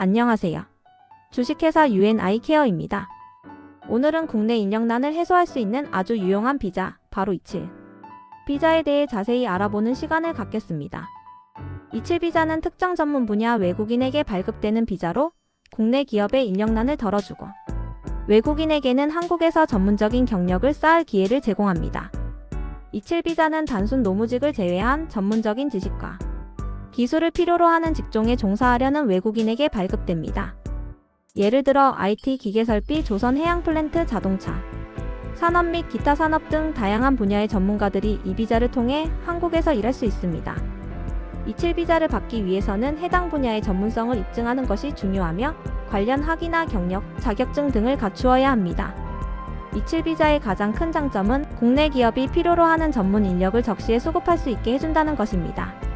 안녕하세요. 주식회사 UNI케어입니다. 오늘은 국내 인력난을 해소할 수 있는 아주 유용한 비자, 바로 이칠. 비자에 대해 자세히 알아보는 시간을 갖겠습니다. 이칠 비자는 특정 전문 분야 외국인에게 발급되는 비자로 국내 기업의 인력난을 덜어주고 외국인에게는 한국에서 전문적인 경력을 쌓을 기회를 제공합니다. 이칠 비자는 단순 노무직을 제외한 전문적인 지식과 기술을 필요로 하는 직종에 종사하려는 외국인에게 발급됩니다. 예를 들어 IT 기계 설비, 조선 해양 플랜트 자동차, 산업 및 기타 산업 등 다양한 분야의 전문가들이 이 비자를 통해 한국에서 일할 수 있습니다. 이칠 비자를 받기 위해서는 해당 분야의 전문성을 입증하는 것이 중요하며 관련 학위나 경력, 자격증 등을 갖추어야 합니다. 이칠 비자의 가장 큰 장점은 국내 기업이 필요로 하는 전문 인력을 적시에 수급할 수 있게 해준다는 것입니다.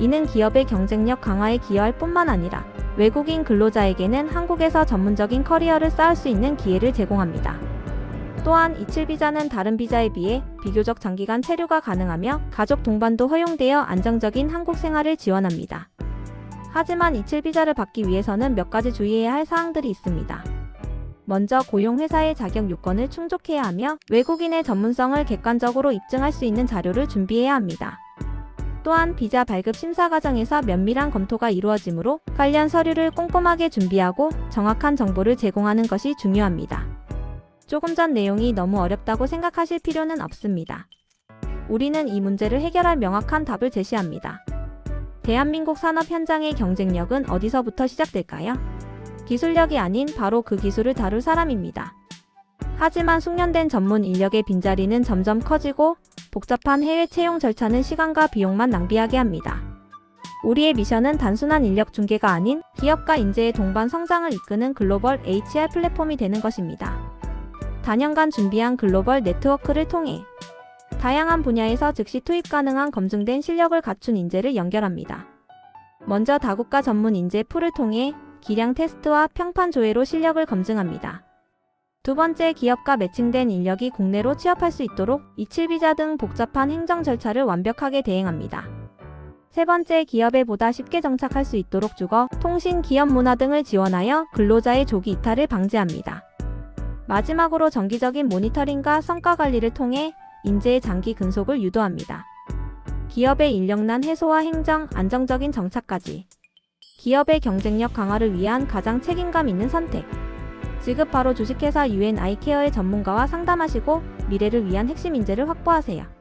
이는 기업의 경쟁력 강화에 기여할 뿐만 아니라 외국인 근로자에게는 한국에서 전문적인 커리어를 쌓을 수 있는 기회를 제공합니다. 또한 이칠 비자는 다른 비자에 비해 비교적 장기간 체류가 가능하며 가족 동반도 허용되어 안정적인 한국 생활을 지원합니다. 하지만 이칠 비자를 받기 위해서는 몇 가지 주의해야 할 사항들이 있습니다. 먼저 고용 회사의 자격 요건을 충족해야 하며 외국인의 전문성을 객관적으로 입증할 수 있는 자료를 준비해야 합니다. 또한 비자 발급 심사 과정에서 면밀한 검토가 이루어지므로 관련 서류를 꼼꼼하게 준비하고 정확한 정보를 제공하는 것이 중요합니다. 조금 전 내용이 너무 어렵다고 생각하실 필요는 없습니다. 우리는 이 문제를 해결할 명확한 답을 제시합니다. 대한민국 산업 현장의 경쟁력은 어디서부터 시작될까요? 기술력이 아닌 바로 그 기술을 다룰 사람입니다. 하지만 숙련된 전문 인력의 빈자리는 점점 커지고 복잡한 해외 채용 절차는 시간과 비용만 낭비하게 합니다. 우리의 미션은 단순한 인력 중개가 아닌 기업과 인재의 동반 성장을 이끄는 글로벌 HR 플랫폼이 되는 것입니다. 단연간 준비한 글로벌 네트워크를 통해 다양한 분야에서 즉시 투입 가능한 검증된 실력을 갖춘 인재를 연결합니다. 먼저 다국가 전문 인재 풀을 통해 기량 테스트와 평판 조회로 실력을 검증합니다. 두 번째, 기업과 매칭된 인력이 국내로 취업할 수 있도록 이칠비자 등 복잡한 행정 절차를 완벽하게 대행합니다. 세 번째, 기업에 보다 쉽게 정착할 수 있도록 주거, 통신, 기업 문화 등을 지원하여 근로자의 조기 이탈을 방지합니다. 마지막으로 정기적인 모니터링과 성과 관리를 통해 인재의 장기 근속을 유도합니다. 기업의 인력난 해소와 행정, 안정적인 정착까지 기업의 경쟁력 강화를 위한 가장 책임감 있는 선택. 지급 바로 주식회사 UNI케어의 전문가와 상담하시고 미래를 위한 핵심 인재를 확보하세요.